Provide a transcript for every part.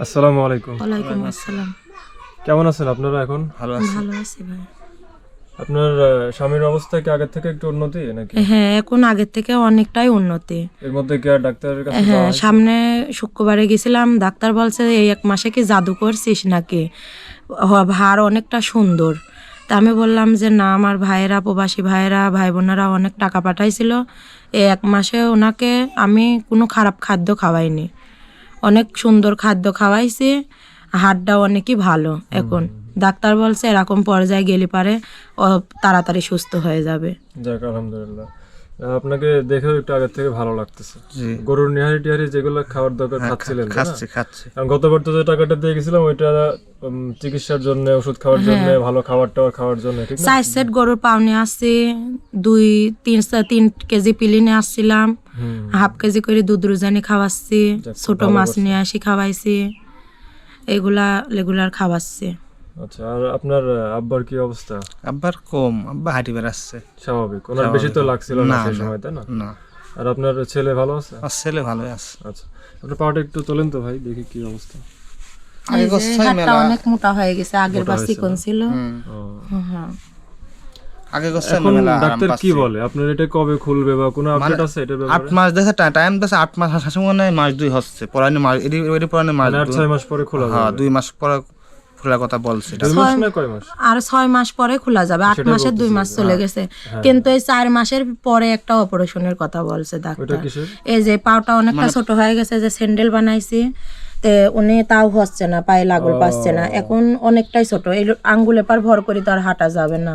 আসসালামু আলাইকুম। ওয়ালাইকুম আসসালাম। কেমন আছেন আপনারা এখন? ভালো আছি। ভালো আছি ভাই। আপনার স্বামীর অবস্থা কি আগের থেকে একটু উন্নতি নাকি? হ্যাঁ এখন আগের থেকে অনেকটাই উন্নতি। এর মধ্যে কি আর ডাক্তারের কাছে হ্যাঁ সামনে শুক্রবারে গেছিলাম ডাক্তার বলছে এই এক মাসে কি জাদু করছিস নাকি? হ- ভার অনেকটা সুন্দর। তা আমি বললাম যে না আমার ভাইয়েরা প্রবাসী ভাইয়েরা ভাই বোনেরা অনেক টাকা পাঠাইছিল। এই এক মাসে ওনাকে আমি কোনো খারাপ খাদ্য খাওয়াইনি। অনেক সুন্দর খাদ্য খাওয়াইছে হাড়টা অনেকই ভালো এখন। ডাক্তার বলছে এরকম পর্যায়ে গেলে পারে তাড়াতাড়ি সুস্থ হয়ে যাবে। যাক আলহামদুলিল্লাহ। আপনাকে দেখেও একটু আগের থেকে ভালো লাগতেছে। গরুর নিহারি টিহারি যেগুলো খাওয়ার দরকার খাচ্ছিলেন খাচ্ছি খাচ্ছি। কারণ গতবার তো যে টাকাটা দিয়ে গেছিলাম ওইটা চিকিৎসার জন্য ওষুধ খাওয়ার হ্যাঁ। জন্য ভালো খাবার টাবার খাওয়ার জন্য ঠিক না? চার সেট গরুর পাওনি আসছি দুই তিন তিন কেজি পিলি নিয়ে আসছিলাম হাফ কেজি করে দুধ রুজানি খাওয়াচ্ছি ছোট মাছ নিয়ে আসি খাওয়াইছি এগুলা রেগুলার খাওয়াচ্ছি। আচ্ছা আর আপনার আব্বার কি অবস্থা? আব্বার কম আব্বা হাঁটি বেড়াচ্ছে। স্বাভাবিক ওনার বেশি তো লাগছিল না সেই সময় তাই না? না। আর আপনার ছেলে ভালো আছে? আর ছেলে ভালোই আছে। আচ্ছা আপনার পাওয়াটা একটু তোলেন তো ভাই দেখি কি অবস্থা। আগে এই হাতটা অনেক মোটা হয়ে গেছে আগের বার চিকন ছিল। হ্যাঁ। আগে গোসাই মেলা ডাক্তার কি বলে? আপনার এটা কবে খুলবে বা কোনো আপডেট আছে এটা আট ব্যাপারে? মাস দেখে টাইম দেখে আট মাস মনে মাস দুই হচ্ছে। মাস মানে আট দুই। ছয় মাস পরে খোলা হ্যাঁ মাস পরে খোলার কথা বলছে আর ছয় মাস পরে খোলা যাবে আট মাসের দুই মাস চলে গেছে। কিন্তু এই চার মাসের পরে একটা অপারেশনের কথা বলছে ডাক্তার এই যে পাওটা অনেকটা ছোট হয়ে গেছে যে স্যান্ডেল বানাইছি তে উনি তাও হচ্ছে না পায়ে লাগল পাচ্ছে না। এখন অনেকটাই ছোট এই আঙ্গুলে পার ভর করে তো আর হাঁটা যাবে না।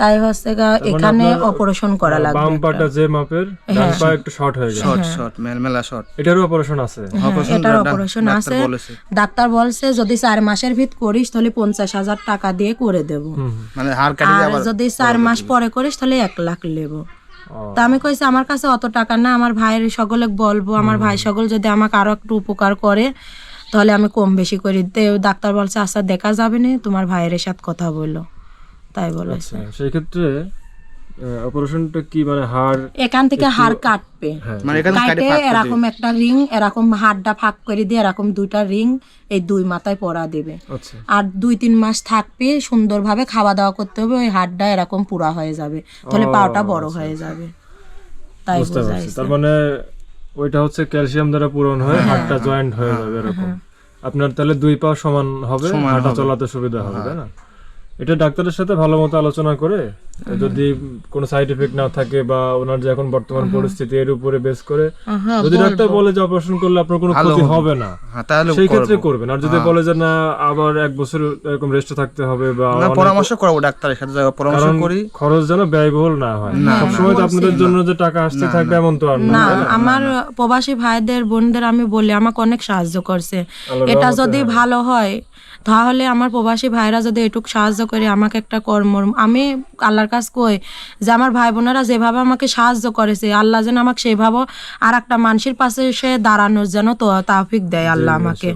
তাই হচ্ছে গা এখানে অপারেশন করা লাগবে বাম পাটা যে মাপের ডান পা একটু শর্ট হয়ে গেছে। শর্ট শর্ট মেলা শর্ট এটারও অপারেশন আছে? অপারেশন এটার অপারেশন আছে। ডাক্তার বলছে যদি চার মাসের ভিত করিস তাহলে পঞ্চাশ হাজার টাকা দিয়ে করে দেব। মানে হাড় কাটি আর আবার যদি চার মাস পরে করিস তাহলে এক লাখ নেব তা আমি কইছি আমার কাছে অত টাকা না আমার ভাইয়ের সকলে বলব আমার ভাই সকল যদি আমাকে আরও একটু উপকার করে তাহলে আমি কম বেশি করি ডাক্তার বলছে আচ্ছা দেখা যাবে না তোমার ভাইয়ের সাথে কথা বলল তাই বলেছে আচ্ছা সেই ক্ষেত্রে অপারেশনটা কি মানে হাড় এখান থেকে হাড় কাটবে। হ্যাঁ। মানে এখানে কাটি। এরকম একটা রিং এরকম হাড়টা ফাঁক করে দিয়ে এরকম দুইটা রিং এই দুই মাথায় পরা দেবে। আচ্ছা। আর দুই তিন মাস থাকবে সুন্দরভাবে খাওয়া দাওয়া করতে হবে ওই হাড়টা এরকম পুরা হয়ে যাবে। তাহলে পাওটা বড় আচ্ছা, হয়ে যাবে। তাই তার মানে ওইটা হচ্ছে ক্যালসিয়াম দ্বারা পূরণ হয়ে হ্যাঁ, হাড়টা জয়েন্ট হয়ে যাবে এরকম। আপনার তাহলে দুই পা সমান হবে হাঁটা চলাতে সুবিধা হবে তাই না? এটা ডাক্তারের সাথে ভালো মতো আলোচনা করে যদি কোনো সাইড এফেক্ট না থাকে বা ওনার যে এখন বর্তমান পরিস্থিতি এর উপরে বেস করে হ্যাঁ, যদি ডাক্তার বলে যে অপারেশন করলে আপনার কোনো ক্ষতি হবে। না হ্যাঁ তাহলে সেই ক্ষেত্রে করবেন। আর যদি বলে যে না আবার এক বছর এরকম রেস্টে থাকতে হবে বা না পরামর্শ করব ডাক্তারের সাথে পরামর্শ করি। খরচ যেন ব্যয়বহুল না হয়। সবসময় তো আপনাদের জন্য যে টাকা আসতে থাকবে এমন তো আর না? আমার প্রবাসী ভাইদের বোনদের আমি বলি আমাকে অনেক সাহায্য করছে। এটা যদি ভালো হয় তাহলে আমার প্রবাসী ভাইরা যদি এটুক সাহায্য করে আমাকে একটা কর্ম আমি আল্লাহর কাছ কই যে আমার ভাই বোনেরা যেভাবে আমাকে সাহায্য করেছে আল্লাহ যেন আমাকে সেভাবে আর একটা মানুষের পাশে সে দাঁড়ানোর যেন তো তাফিক দেয় আল্লাহ আমাকে।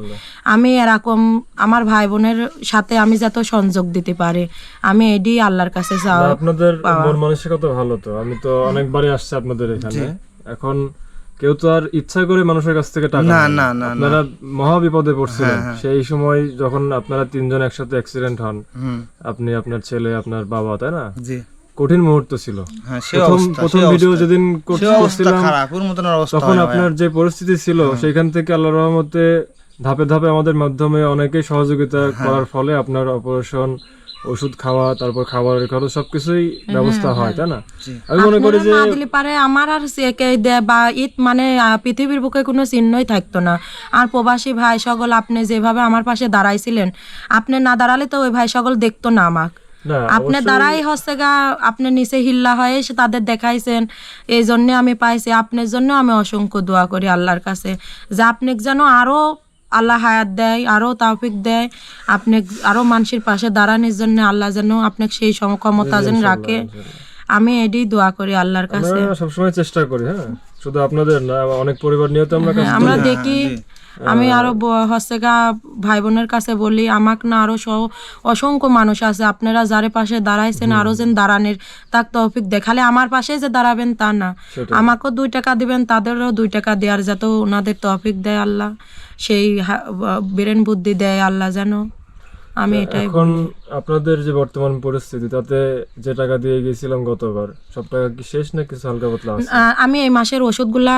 আমি এরকম আমার ভাই বোনের সাথে আমি যাতে সংযোগ দিতে পারি আমি এডি আল্লাহর কাছে আপনাদের মন মানসিকতা ভালো তো আমি তো অনেকবারই আসছি আপনাদের এখানে। এখন কেউ তো আর ইচ্ছা করে মানুষের কাছ থেকে টাকা না, না, না, আপনারা মহা বিপদে পড়ছিলেন। সেই সময় যখন আপনারা তিনজন একসাথে অ্যাক্সিডেন্ট হন আপনি আপনার ছেলে আপনার বাবা তাই না? জি। কঠিন মুহূর্ত ছিল। হ্যাঁ প্রথম প্রথম ভিডিও যেদিন করছিলাম তখন আপনার যে পরিস্থিতি ছিল হ্যাঁ। সেখান থেকে আল্লাহর রহমতে ধাপে ধাপে আমাদের মাধ্যমে অনেকেই সহযোগিতা হ্যাঁ। করার ফলে আপনার অপারেশন ওষুধ খাওয়া তারপর খাবারের খরচ সবকিছুই ব্যবস্থা হয় তাই না? আমি মনে করি যে না দিলে পারে আমার আর বা ঈদ মানে পৃথিবীর বুকে কোনো চিহ্নই থাকতো না। আর প্রবাসী ভাই সকল আপনি যেভাবে আমার পাশে দাঁড়াইছিলেন আপনি না দাঁড়ালে তো ওই ভাই সকল দেখতো না আমাক। আপনি দাঁড়াই হচ্ছে গা আপনি নিচে হিল্লা হয়ে এসে তাদের দেখাইছেন এই জন্য আমি পাইছি আপনার জন্য আমি অসংখ্য দোয়া করি আল্লাহর কাছে যে আপনি যেন আরও আল্লাহ হায়াত দেয় আরও তাওফিক দেয়। আপনি আরও মানুষের পাশে দাঁড়ানোর জন্য আল্লাহ যেন আপনাকে সেই সমক্ষমতা যেন রাখে। আমি এডি দোয়া করি আল্লাহর কাছে। সবসময় চেষ্টা করি হ্যাঁ? শুধু আপনাদের না অনেক পরিবার নিয়েও তো আমরা আমরা দেখি আমি আরও ব- হচ্ছে গা ভাই বোনের কাছে বলি আমাক না আরও সহ অসংখ্য মানুষ আছে। আপনারা যারে পাশে দাঁড়াইছেন আরও যেন দাঁড়ানের তাক তৌফিক দেখালে আমার পাশে যে দাঁড়াবেন তা না। আমাকেও দুই টাকা দিবেন তাদেরও দুই টাকা দেওয়ার যাতে ওনাদের তৌফিক দেয় আল্লাহ। সেই ব্রেন বুদ্ধি দেয় আল্লাহ যেন। আমি এটাই এখন আপনাদের যে বর্তমান পরিস্থিতি তাতে যে টাকা দিয়ে গেছিলাম গতবার সব টাকা কি শেষ না কিছু হালকা পাতলা আছে? আমি এই মাসের ওষুধগুলা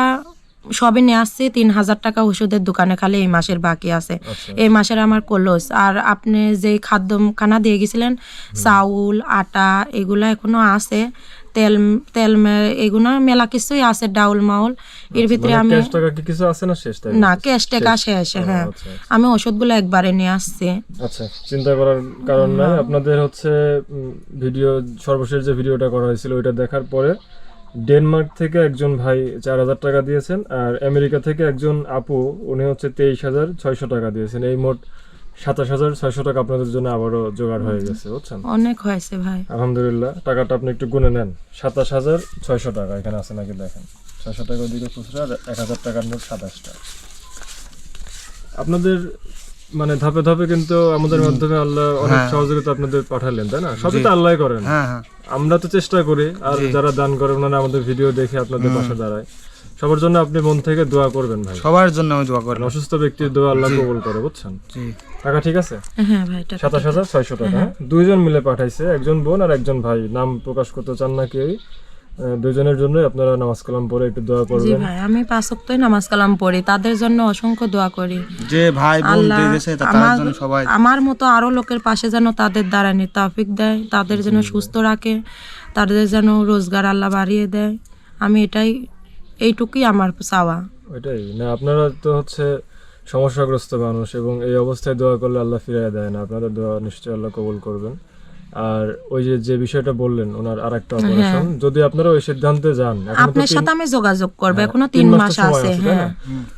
সবে নিয়ে আসছি তিন হাজার টাকা ওষুধের দোকানে খালি এই মাসের বাকি আছে। আচ্ছা। এই মাসের আমার কলস। আর আপনি যে খাদ্য খানা দিয়ে গেছিলেন চাউল আটা এগুলা এখনও আছে। তেল তেল এগুলো মেলা কিছুই আছে ডাউল মাউল। এর ভিতরে মানে আমি কিছু আছে না শেষ না ক্যাশ টাকা শেষ। হ্যাঁ। আচ্ছা আমি ওষুধগুলো একবারে নিয়ে আসছি। আচ্ছা চিন্তা করার কারণ নাই। আপনাদের হচ্ছে ভিডিও সর্বশেষ যে ভিডিওটা করা হয়েছিল ওইটা দেখার পরে ডেনমার্ক থেকে একজন ভাই চার হাজার টাকা দিয়েছেন আর আমেরিকা থেকে একজন আপু উনি হচ্ছে তেইশ হাজার ছয়শো টাকা দিয়েছেন। এই মোট সাতাশ হাজার ছয়শো টাকা আপনাদের জন্য আবারও জোগাড় হয়ে গেছে বুঝছেন? অনেক হয়েছে ভাই। আলহামদুলিল্লাহ টাকাটা আপনি একটু গুনে নেন। সাতাশ হাজার ছয়শো টাকা এখানে আছে নাকি দেখেন। ছয়শো টাকা ওদিকে খুচরা এক হাজার টাকার নোট সাতাশটা। আপনাদের মানে ধাপে ধাপে কিন্তু আমাদের মাধ্যমে আল্লাহ অনেক সহযোগিতা আপনাদের পাঠালেন তাই না? সবই তো আল্লাহ করেন। হ্যাঁ হ্যাঁ। আমরা তো চেষ্টা করি আর যারা দান করেন ওনারা আমাদের ভিডিও দেখে আপনাদের পাশে দাঁড়ায়। সবার জন্য আপনি মন থেকে দোয়া করবেন ভাই। সবার জন্য আমি দোয়া করি। অসুস্থ ব্যক্তির দোয়া আল্লাহ কবুল করে বুঝছেন? জি। টাকা ঠিক আছে? হ্যাঁ ভাই টাকা সাতাশ হাজার ছয়শো টাকা হ্যাঁ? দুইজন মিলে পাঠাইছে একজন বোন আর একজন ভাই। নাম প্রকাশ করতে চান না কেউই। আহ, দুইজনের জন্য আপনারা নামাজ কালাম পড়ে একটু দোয়া করবেন। জি ভাই আমি পাঁচ অক্টই নামাজ কালাম পড়ি তাদের জন্য অসংখ্য দোয়া করি। যে ভাই বোন দিয়েছে তার আমার জন্য সবাই আমার মতো আরও লোকের পাশে যেন তাদের দাঁড়ানি তাফিক দেয় তাদের যেন সুস্থ রাখে তাদের যেন রোজগার আল্লাহ বাড়িয়ে দেয়। আমি এটাই এইটুকুই আমার চাওয়া। ওইটাই না আপনারা তো হচ্ছে সমস্যাগ্রস্ত মানুষ এবং এই অবস্থায় দোয়া করলে আল্লাহ ফিরিয়ে দেয় না। আপনাদের দোয়া নিশ্চয়ই আল্লাহ কবুল করবেন। আর ওই যে যে বিষয়টা বললেন ওনার আরেকটা অপারেশন যদি আপনারা ওই সিদ্ধান্তে যান আপনার সাথে আমি যোগাযোগ করব এখনও তিন মাস আছে হ্যাঁ?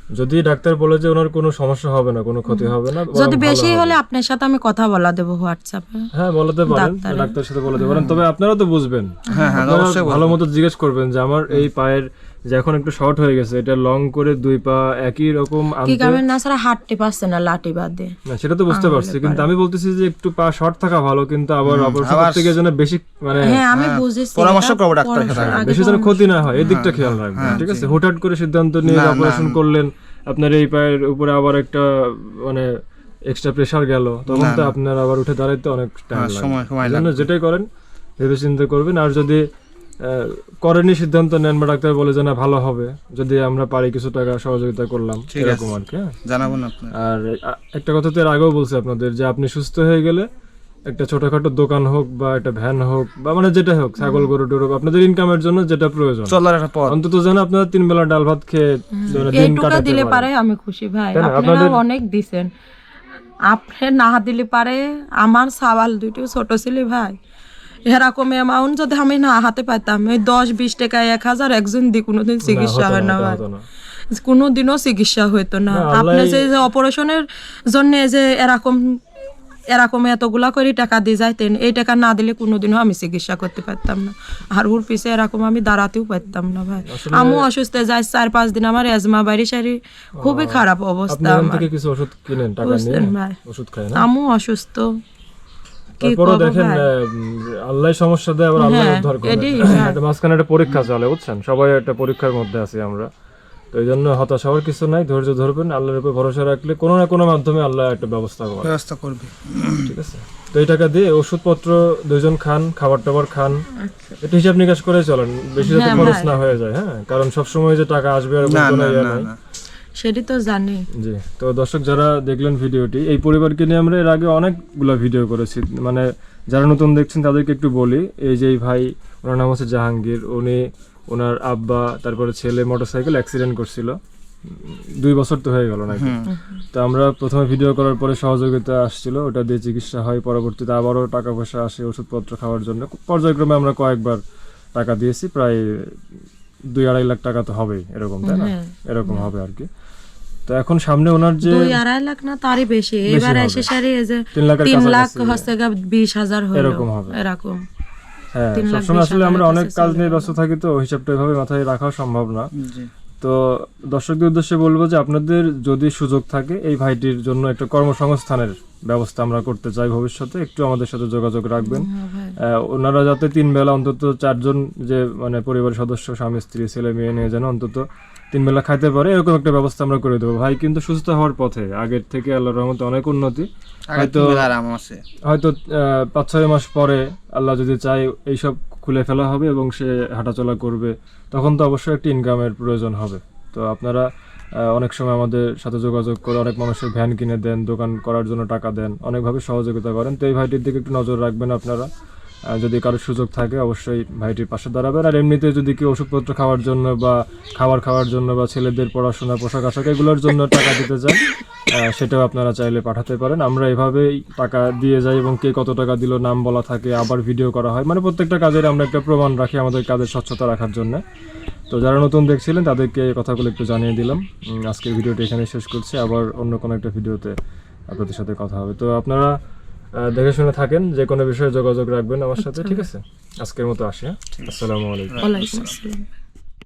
যদি ডাক্তার বলে যে ওনার কোনো সমস্যা হবে না কোনো ক্ষতি হবে না যদি বেশি হলে আপনার সাথে আমি কথা বলা দেবো হোয়াটসঅ্যাপে হ্যাঁ বলতে পারেন ডাক্তারের। সাথে বলতে পারেন তবে আপনারা তো বুঝবেন। হ্যাঁ হ্যাঁ অবশ্যই ভালো মতো জিজ্ঞেস করবেন যে আমার এই পায়ের যে এখন একটু শর্ট হয়ে গেছে এটা লং করে দুই পা একই রকম কি আনতে কারণ? না ছাড়া হাঁটতে পারছে না লাঠি বাদে। না সেটা তো বুঝতে পারছি। কিন্তু আমি বলতেছি যে একটু পা শর্ট থাকা ভালো কিন্তু আবার অপারেশন করতে গিয়ে যেন বেশি মানে হ্যাঁ আমি বুঝেছি পরামর্শ করব ডাক্তারের সাথে। বেশি যেন ক্ষতি না হয় এই হ্যাঁ, দিকটা খেয়াল রাখবেন ঠিক আছে? হুটহাট করে সিদ্ধান্ত নিয়ে অপারেশন করলেন আপনার এই পায়ের উপরে আবার একটা মানে এক্সট্রা প্রেসার গেল তখন তো আপনার আবার উঠে দাঁড়াইতে অনেক টাইম হ্যাঁ, লাগে। যেটাই করেন ভেবে চিন্তা করবেন। আর যদি করেনি সিদ্ধান্ত নেন বা ডাক্তার বলে যে না ভালো হবে। যদি আমরা পারি কিছু টাকা সহযোগিতা করলাম এরকম আর কি হ্যাঁ? জানাব না আর একটা কথা তো এর আগেও বলছি আপনাদের যে আপনি সুস্থ হয়ে গেলে একটা ছোটখাটো দোকান হোক বা একটা ভ্যান হোক বা মানে যেটা হোক ছাগল গরু টরু আপনাদের ইনকামের জন্য যেটা প্রয়োজন। চলার একটা পথ। অন্তত যেন আপনারা তিন বেলা ডাল ভাত খেয়ে দিন কাটাতে দিলে পারে আমি খুশি ভাই। আপনারা অনেক দিছেন। আপনি না দিলে পারে আমার সাবাল দুটো ছোট ছিল ভাই। এরকম অ্যামাউন্ট যদি আমি না হাতে পাইতাম ওই দশ বিশ টাকা এক হাজার একজন দি কোনোদিন চিকিৎসা হয় না, ভাই। কোনোদিনও চিকিৎসা হইতো না। আপনি যে যে অপারেশনের জন্য যে এরকম এরকম এতগুলা করে টাকা দিয়ে যাইতেন এই টাকা না দিলে কোনোদিনও আমি চিকিৎসা করতে পারতাম না। আর ওর পিছে এরকম আমি দাঁড়াতেও পারতাম না ভাই। আমি অসুস্থ যাই চার পাঁচ দিন আমার এজমা বাড়ি সারি খুবই খারাপ অবস্থা আমার। কিছু ওষুধ কিনেন টাকা নিয়ে? ওষুধ খায় না আমু অসুস্থ। তারপরও দেখেন আল্লাহ সমস্যা দেয় আবার আল্লাহ হ্যাঁ, উদ্ধার করে। মাঝখানে একটা পরীক্ষা চলে বুঝছেন? সবাই একটা পরীক্ষার মধ্যে আছি আমরা। তো এই জন্য হতাশ হওয়ার কিছু নাই ধৈর্য ধরবেন আল্লাহর উপর ভরসা রাখলে কোনো না কোনো মাধ্যমে আল্লাহ একটা ব্যবস্থা করে ব্যবস্থা করবে। ঠিক আছে? তো এই টাকা দিয়ে ওষুধপত্র দুইজন খান খাবার টাবার খান। আচ্ছা। একটু হিসাব নিকাশ করে চলেন বেশি যাতে খরচ না হয়ে যায় হ্যাঁ? কারণ সবসময় যে টাকা আসবে আর না কোনো না ইয়ে না নাই। না। সেটি তো জানি। জি তো দর্শক যারা দেখলেন ভিডিওটি এই পরিবারকে নিয়ে আমরা এর আগে অনেকগুলো ভিডিও করেছি। মানে যারা নতুন দেখছেন তাদেরকে একটু বলি এই যে এই ভাই ওনার নাম হচ্ছে জাহাঙ্গীর উনি ওনার আব্বা তারপরে ছেলে মোটরসাইকেল অ্যাক্সিডেন্ট করছিল। দুই বছর তো হয়ে গেল নাকি? তো আমরা প্রথমে ভিডিও করার পরে সহযোগিতা আসছিল ওটা দিয়ে চিকিৎসা হয়। পরবর্তীতে আবারও টাকা পয়সা আসে ওষুধপত্র খাওয়ার জন্য। পর্যায়ক্রমে আমরা কয়েকবার টাকা দিয়েছি প্রায় দুই আড়াই লাখ টাকা তো হবেই এরকম তাই না। এরকম হবে আর কি। তো এখন সামনে ওনার যে দুই আড়াই লাখ না তারই বেশি। এবার এসে সারি এই যে তিন লাখ হচ্ছে বিশ হাজার এরকম হবে। এরকম। হ্যাঁ সবসময় আসলে আমরা অনেক কাজ নিয়ে ব্যস্ত থাকি তো হিসাবটা এভাবে মাথায় রাখা সম্ভব না। জি। তো দর্শকদের উদ্দেশ্যে বলব যে আপনাদের যদি সুযোগ থাকে এই ভাইটির জন্য একটা কর্মসংস্থানের ব্যবস্থা আমরা করতে চাই ভবিষ্যতে। একটু আমাদের সাথে যোগাযোগ রাখবেন। হ্যাঁ ওনারা যাতে তিন বেলা অন্তত চারজন যে মানে পরিবারের সদস্য স্বামী স্ত্রী ছেলে মেয়ে নিয়ে যেন অন্তত তিন বেলা খাইতে পারে এরকম একটা ব্যবস্থা আমরা করে দেবো। ভাই কিন্তু সুস্থ হওয়ার পথে আগের থেকে আল্লাহর রহমতে অনেক উন্নতি। হয়তো হয়তো পাঁচ ছয় মাস পরে আল্লাহ যদি চায় এইসব খুলে ফেলা হবে এবং সে হাঁটাচলা করবে, তখন তো অবশ্যই একটি ইনকামের প্রয়োজন হবে। তো আপনারা অনেক সময় আমাদের সাথে যোগাযোগ করে অনেক মানুষের ভ্যান কিনে দেন, দোকান করার জন্য টাকা দেন, অনেকভাবে সহযোগিতা করেন। তো এই ভাইটির দিকে একটু নজর রাখবেন আপনারা। যদি কারোর সুযোগ থাকে, অবশ্যই ভাইটির পাশে দাঁড়াবেন। আর এমনিতে যদি কেউ ওষুধপত্র খাওয়ার জন্য বা খাবার খাওয়ার জন্য বা ছেলেদের পড়াশোনা, পোশাক আশাক এগুলোর জন্য টাকা দিতে চান সেটাও আপনারা চাইলে পাঠাতে পারেন। আমরা এভাবেই টাকা দিয়ে যাই এবং কে কত টাকা দিল, নাম বলা থাকে, আবার ভিডিও করা হয়। মানে প্রত্যেকটা কাজের আমরা একটা প্রমাণ রাখি আমাদের কাজের স্বচ্ছতা রাখার জন্য। তো যারা নতুন দেখছিলেন, তাদেরকে এই কথাগুলো একটু জানিয়ে দিলাম। আজকের ভিডিওটি এখানে শেষ করছি। আবার অন্য কোনো একটা ভিডিওতে আপনাদের সাথে কথা হবে। তো আপনারা দেখে শুনে থাকেন যে কোনো বিষয়ে যোগাযোগ রাখবেন আমার সাথে ঠিক আছে? আজকের মতো আসি হ্যাঁ? আসসালামু আলাইকুম।